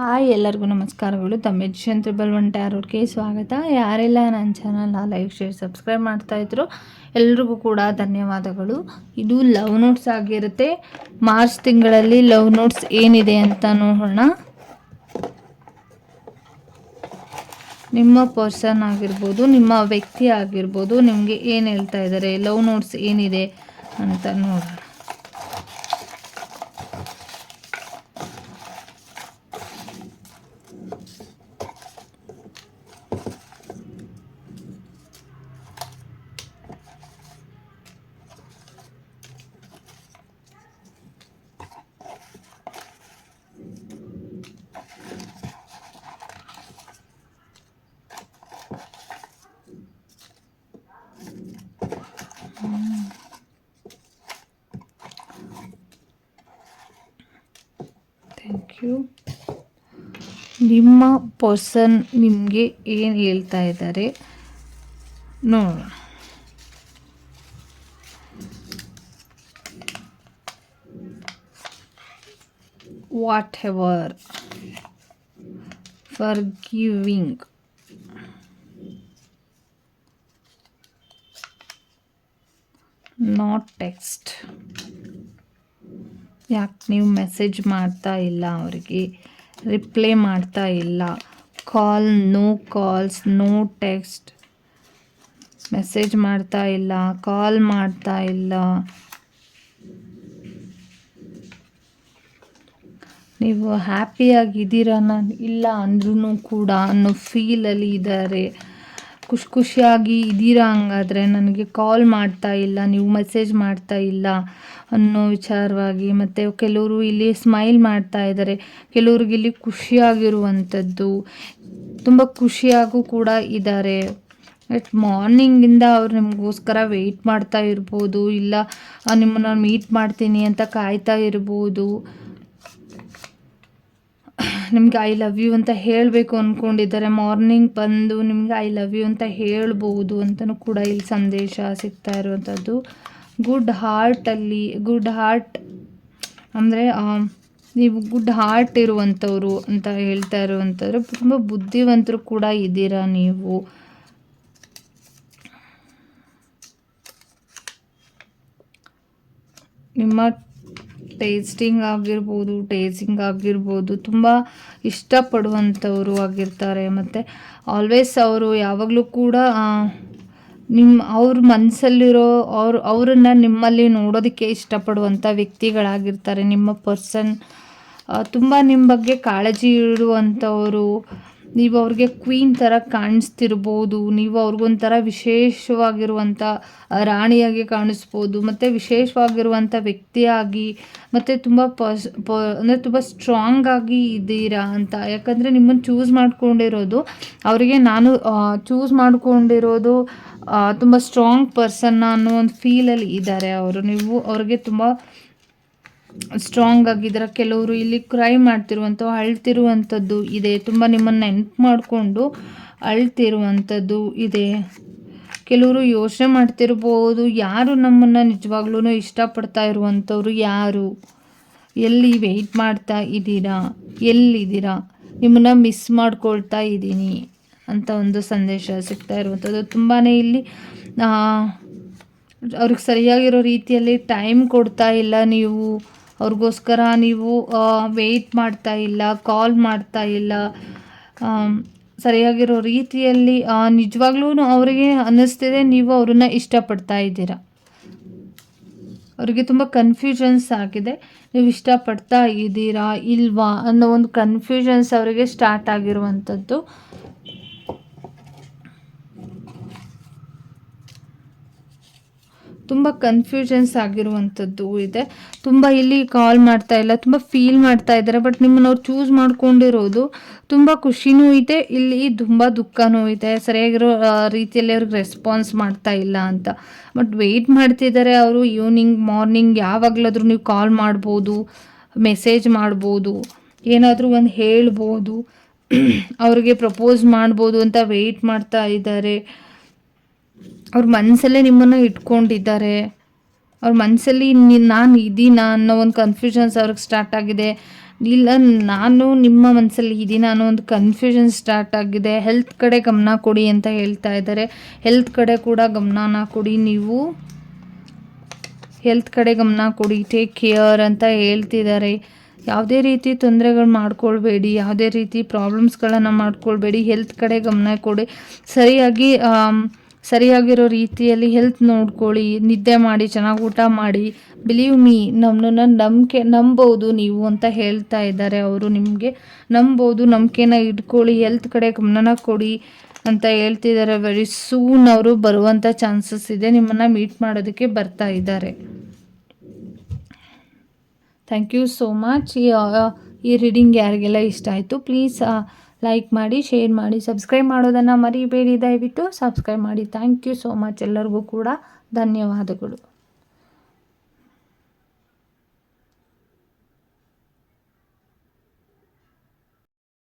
Hi, ಎಲ್ಲರಿಗೂ ನಮಸ್ಕಾರಗಳು. ತಮ್ಮ ತ್ರಿಬಲ್ ಒನ್ ಟ್ಯಾರೋಡ್ಗೆ ಸ್ವಾಗತ. ಯಾರೆಲ್ಲ ನನ್ನ ಚಾನಲ್ನ ಲೈಕ್, ಶೇರ್, ಸಬ್ಸ್ಕ್ರೈಬ್ ಮಾಡ್ತಾ ಇದ್ರು, ಎಲ್ರಿಗೂ ಕೂಡ ಧನ್ಯವಾದಗಳು. ಇದು ಲವ್ ನೋಟ್ಸ್ ಆಗಿರುತ್ತೆ. ಮಾರ್ಚ್ ತಿಂಗಳಲ್ಲಿ ಲವ್ ನೋಟ್ಸ್ ಏನಿದೆ ಅಂತ ನೋಡೋಣ. ನಿಮ್ಮ ಪರ್ಸನ್ ಆಗಿರ್ಬೋದು, ನಿಮ್ಮ ವ್ಯಕ್ತಿ ಆಗಿರ್ಬೋದು, ನಿಮಗೆ ಏನು ಹೇಳ್ತಾ ಇದ್ದಾರೆ ಲವ್ ನೋಟ್ಸ್ ಏನಿದೆ ಅಂತ ನೋಡೋಣ. ಥ್ಯಾಂಕ್ ಯು ನಿಮ್ಮ ಪರ್ಸನ್ ನಿಮಗೆ ಏನು ಹೇಳ್ತಾ ಇದ್ದಾರೆ? ನೋಡೋಣ. What ever for giving not text ಯಾಕೆ ನೀವು ಮೆಸೇಜ್ ಮಾಡ್ತಾ ಇಲ್ಲ ಅವರಿಗೆ? ರಿಪ್ಲೈ ಮಾಡ್ತಾ ಇಲ್ಲ. Call, no calls, no text. Message ಮಾಡ್ತಾ ಇಲ್ಲ, ಕಾಲ್ ಮಾಡ್ತಾ ಇಲ್ಲ. ನೀವು ಹ್ಯಾಪಿಯಾಗಿದ್ದೀರಾ ನಾನು ಇಲ್ಲ ಅಂದ್ರೂ ಕೂಡ ಅನ್ನೋ ಫೀಲಲ್ಲಿ ಇದ್ದಾರೆ. ಖುಷಿ ಖುಷಿಯಾಗಿ ಇದ್ದೀರಾ ಹಂಗಾದ್ರೆ ನನಗೆ ಕಾಲ್ ಮಾಡ್ತಾ ಇಲ್ಲ, ನೀವು ಮೆಸೇಜ್ ಮಾಡ್ತಾ ಇಲ್ಲ ಅನ್ನೋ ವಿಚಾರವಾಗಿ ಮತ್ತು ಕೆಲವರು ಇಲ್ಲಿ ಸ್ಮೈಲ್ ಮಾಡ್ತಾ ಇದ್ದಾರೆ. ಕೆಲವ್ರಿಗೆ ಇಲ್ಲಿ ಖುಷಿಯಾಗಿರುವಂಥದ್ದು, ತುಂಬ ಖುಷಿಯಾಗೂ ಕೂಡ ಇದ್ದಾರೆ. ಬಟ್ ಮಾರ್ನಿಂಗಿಂದ ಅವ್ರು ನಿಮಗೋಸ್ಕರ ವೆಯ್ಟ್ ಮಾಡ್ತಾ ಇರ್ಬೋದು, ಇಲ್ಲ ನಿಮ್ಮನ್ನು ಮೀಟ್ ಮಾಡ್ತೀನಿ ಅಂತ ಕಾಯ್ತಾ ಇರ್ಬೋದು. ನಿಮ್ಗೆ ಐ ಲವ್ ಯು ಅಂತ ಹೇಳಬೇಕು ಅಂದ್ಕೊಂಡಿದ್ದಾರೆ ಮಾರ್ನಿಂಗ್ ಬಂದು ನಿಮ್ಗೆ ಐ ಲವ್ ಯು ಅಂತ ಹೇಳ್ಬೋದು ಅಂತಲೂ ಕೂಡ ಇಲ್ಲಿ ಸಂದೇಶ ಸಿಗ್ತಾ ಇರುವಂಥದ್ದು. ಗುಡ್ ಹಾರ್ಟಲ್ಲಿ ಗುಡ್ ಹಾರ್ಟ್ ಅಂದರೆ ನೀವು ಗುಡ್ ಹಾರ್ಟ್ ಇರುವಂಥವ್ರು ಅಂತ ಹೇಳ್ತಾ ಇರುವಂಥವ್ರು, ತುಂಬ ಬುದ್ಧಿವಂತರು ಕೂಡ ಇದ್ದೀರಾ ನೀವು? ನಿಮ್ಮ ಟೇಸ್ಟಿಂಗ್ ಆಗಿರ್ಬೋದು ಟೇಸಿಂಗ್ ಆಗಿರ್ಬೋದು, ತುಂಬ ಇಷ್ಟಪಡುವಂಥವರು ಆಗಿರ್ತಾರೆ. ಮತ್ತು ಆಲ್ವೇಸ್ ಅವರು ಯಾವಾಗಲೂ ಕೂಡ ನಿಮ್ಮ ಅವ್ರ ಮನಸ್ಸಲ್ಲಿರೋ ಅವ್ರು, ಅವರನ್ನು ನಿಮ್ಮಲ್ಲಿ ನೋಡೋದಕ್ಕೆ ಇಷ್ಟಪಡುವಂಥ ವ್ಯಕ್ತಿಗಳಾಗಿರ್ತಾರೆ. ನಿಮ್ಮ ಪರ್ಸನ್ ತುಂಬ ನಿಮ್ಮ ಬಗ್ಗೆ ಕಾಳಜಿ ಇಡುವಂಥವರು ನೀವು ಅವ್ರಿಗೆ ಕ್ವೀನ್ ಥರ ಕಾಣಿಸ್ತಿರ್ಬೋದು, ನೀವು ಅವ್ರಿಗೊಂಥರ ವಿಶೇಷವಾಗಿರುವಂಥ ರಾಣಿಯಾಗಿ ಕಾಣಿಸ್ಬೋದು, ಮತ್ತು ವಿಶೇಷವಾಗಿರುವಂಥ ವ್ಯಕ್ತಿಯಾಗಿ, ಮತ್ತು ತುಂಬ ಪಸ್ ಪ, ಅಂದರೆ ತುಂಬ ಸ್ಟ್ರಾಂಗ್ ಆಗಿ ಇದ್ದೀರಾ ಅಂತ. ಯಾಕಂದರೆ ನಿಮ್ಮನ್ನು ಚೂಸ್ ಮಾಡ್ಕೊಂಡಿರೋದು, ಅವರಿಗೆ ನಾನು ಚೂಸ್ ಮಾಡ್ಕೊಂಡಿರೋದು ತುಂಬ ಸ್ಟ್ರಾಂಗ್ ಪರ್ಸನ್ನ ಅನ್ನೋ ಒಂದು ಫೀಲಲ್ಲಿ ಇದ್ದಾರೆ ಅವರು. ನೀವು ಅವ್ರಿಗೆ ತುಂಬ ಸ್ಟ್ರಾಂಗ್ ಆಗಿದ್ದಾರೆ ಕೆಲವರು ಇಲ್ಲಿ ಕ್ರೈ ಮಾಡ್ತಿರುವಂಥ ಅಳ್ತಿರುವಂಥದ್ದು ಇದೆ. ತುಂಬ ನಿಮ್ಮನ್ನು ನೆನ್ಪು ಮಾಡಿಕೊಂಡು ಅಳ್ತಿರುವಂಥದ್ದು ಇದೆ. ಕೆಲವರು ಯೋಚನೆ ಮಾಡ್ತಿರ್ಬೋದು. ಯಾರು ನಮ್ಮನ್ನು ನಿಜವಾಗ್ಲೂ ಇಷ್ಟಪಡ್ತಾ ಇರುವಂಥವ್ರು ಯಾರು? ಎಲ್ಲಿ ವೆಯ್ಟ್ ಮಾಡ್ತಾ ಇದ್ದೀರಾ? ಎಲ್ಲಿದ್ದೀರಾ? ನಿಮ್ಮನ್ನು ಮಿಸ್ ಮಾಡ್ಕೊಳ್ತಾ ಇದ್ದೀನಿ ಅಂತ ಒಂದು ಸಂದೇಶ ಸಿಗ್ತಾ ಇರುವಂಥದ್ದು ತುಂಬಾ ಇಲ್ಲಿ ಅವ್ರಿಗೆ ಸರಿಯಾಗಿರೋ ರೀತಿಯಲ್ಲಿ ಟೈಮ್ ಕೊಡ್ತಾ ಇಲ್ಲ ನೀವು. ಅವ್ರಿಗೋಸ್ಕರ ನೀವು ವೆಯ್ಟ್ ಮಾಡ್ತಾ ಇಲ್ಲ ಕಾಲ್ ಮಾಡ್ತಾ ಇಲ್ಲ ಸರಿಯಾಗಿರೋ ರೀತಿಯಲ್ಲಿ ನಿಜವಾಗ್ಲೂ ಅವರಿಗೆ ಅನ್ನಿಸ್ತಿದೆ, ನೀವು ಅವ್ರನ್ನ ಇಷ್ಟಪಡ್ತಾ ಇದ್ದೀರಾ. ಅವರಿಗೆ ತುಂಬ ಕನ್ಫ್ಯೂಷನ್ಸ್ ಆಗಿದೆ, ನೀವು ಇಷ್ಟಪಡ್ತಾ ಇದ್ದೀರಾ, ಇಲ್ವಾ ಅನ್ನೋ ಒಂದು ಕನ್ಫ್ಯೂಷನ್ಸ್ ಅವರಿಗೆ ಸ್ಟಾರ್ಟ್ ಆಗಿರುವಂಥದ್ದು. ತುಂಬ ಕನ್ಫ್ಯೂಷನ್ಸ್ ಆಗಿರುವಂಥದ್ದು ಇದೆ. ತುಂಬ ಇಲ್ಲಿ ಕಾಲ್ ಮಾಡ್ತಾ ಇಲ್ಲ ತುಂಬ ಫೀಲ್ ಮಾಡ್ತಾ ಇದ್ದಾರೆ ಬಟ್ ನಿಮ್ಮನ್ನು ಅವ್ರು ಚೂಸ್ ಮಾಡ್ಕೊಂಡಿರೋದು ತುಂಬ ಖುಷಿನೂ ಇದೆ ಇಲ್ಲಿ ತುಂಬ ದುಃಖನೂ ಇದೆ. ಸರಿಯಾಗಿರೋ ರೀತಿಯಲ್ಲಿ ಅವ್ರಿಗೆ ರೆಸ್ಪಾನ್ಸ್ ಮಾಡ್ತಾ ಇಲ್ಲ ಅಂತ. ಬಟ್ ವೆಯ್ಟ್ ಮಾಡ್ತಿದ್ದಾರೆ ಅವರು ಈವ್ನಿಂಗ್ ಮಾರ್ನಿಂಗ್ ಯಾವಾಗಲಾದರೂ ನೀವು ಕಾಲ್ ಮಾಡ್ಬೋದು ಮೆಸೇಜ್ ಮಾಡ್ಬೋದು ಏನಾದರೂ ಒಂದು ಹೇಳ್ಬೋದು ಅವ್ರಿಗೆ ಪ್ರಪೋಸ್ ಮಾಡ್ಬೋದು ಅಂತ ವೆಯ್ಟ್ ಮಾಡ್ತಾ ಇದ್ದಾರೆ. ಅವ್ರ ಮನಸ್ಸಲ್ಲೇ ನಿಮ್ಮನ್ನು ಇಟ್ಕೊಂಡಿದ್ದಾರೆ. ಅವ್ರ ಮನಸ್ಸಲ್ಲಿ ನಾನು ಇದ್ದೀನಾ ಅನ್ನೋ ಒಂದು ಕನ್ಫ್ಯೂಷನ್ಸ್ ಅವ್ರಿಗೆ ಸ್ಟಾರ್ಟ್ ಆಗಿದೆ. ಇಲ್ಲ, ನಾನು ನಿಮ್ಮ ಮನಸ್ಸಲ್ಲಿ ಇದ್ದೀನಿ ಅನ್ನೋ ಒಂದು ಕನ್ಫ್ಯೂಷನ್ ಸ್ಟಾರ್ಟ್ ಆಗಿದೆ. ಹೆಲ್ತ್ ಕಡೆ ಗಮನ ಕೊಡಿ ಅಂತ ಹೇಳ್ತಾ ಇದ್ದಾರೆ. ಹೆಲ್ತ್ ಕಡೆ ಕೂಡ ಗಮನನ ಕೊಡಿ ನೀವು. ಹೆಲ್ತ್ ಕಡೆ ಗಮನ ಕೊಡಿ. ಟೇಕ್ ಕೇರ್ ಅಂತ ಹೇಳ್ತಿದ್ದಾರೆ. ಯಾವುದೇ ರೀತಿ ತೊಂದರೆಗಳು ಮಾಡ್ಕೊಳ್ಬೇಡಿ. ಯಾವುದೇ ರೀತಿ ಪ್ರಾಬ್ಲಮ್ಸ್ಗಳನ್ನು ಮಾಡ್ಕೊಳ್ಬೇಡಿ. ಹೆಲ್ತ್ ಕಡೆ ಗಮನ ಕೊಡಿ. ಸರಿಯಾಗಿ ಸರಿಯಾಗಿರೋ ರೀತಿಯಲ್ಲಿ ಹೆಲ್ತ್ ನೋಡ್ಕೊಳ್ಳಿ, ನಿದ್ದೆ ಮಾಡಿ, ಚೆನ್ನಾಗಿ ಊಟ ಮಾಡಿ. ಬಿಲೀವ್ ಮೀ ನಮ್ಮನ್ನ ನಂಬಿಕೆ, ನಂಬೋದು ನೀವು ಅಂತ ಹೇಳ್ತಾ ಇದ್ದಾರೆ ಅವರು ನಿಮಗೆ. ನಂಬೋದು, ನಂಬಿಕೆನ ಇಟ್ಕೊಳ್ಳಿ ಹೆಲ್ತ್ ಕಡೆ ಗಮನನ ಕೊಡಿ ಅಂತ ಹೇಳ್ತಿದ್ದಾರೆ. ವೆರಿ ಸೂನ್ ಅವರು ಬರುವಂಥ ಚಾನ್ಸಸ್ ಇದೆ, ನಿಮ್ಮನ್ನು ಮೀಟ್ ಮಾಡೋದಕ್ಕೆ ಬರ್ತಾ ಇದ್ದಾರೆ. ಥ್ಯಾಂಕ್ ಯು ಸೋ ಮಚ್ ಈ ರೀಡಿಂಗ್ ಯಾರಿಗೆಲ್ಲ ಇಷ್ಟ ಆಯಿತು ಪ್ಲೀಸ್ ಲೈಕ್ ಮಾಡಿ ಶೇರ್ ಮಾಡಿ ಸಬ್ಸ್ಕ್ರೈಬ್ ಮಾಡೋದನ್ನು ಮರಿಬೇಡಿ. ದಯವಿಟ್ಟು ಸಬ್ಸ್ಕ್ರೈಬ್ ಮಾಡಿ. ಥ್ಯಾಂಕ್ ಯು ಸೋ ಮಚ್ ಎಲ್ಲರಿಗೂ ಕೂಡ ಧನ್ಯವಾದಗಳು.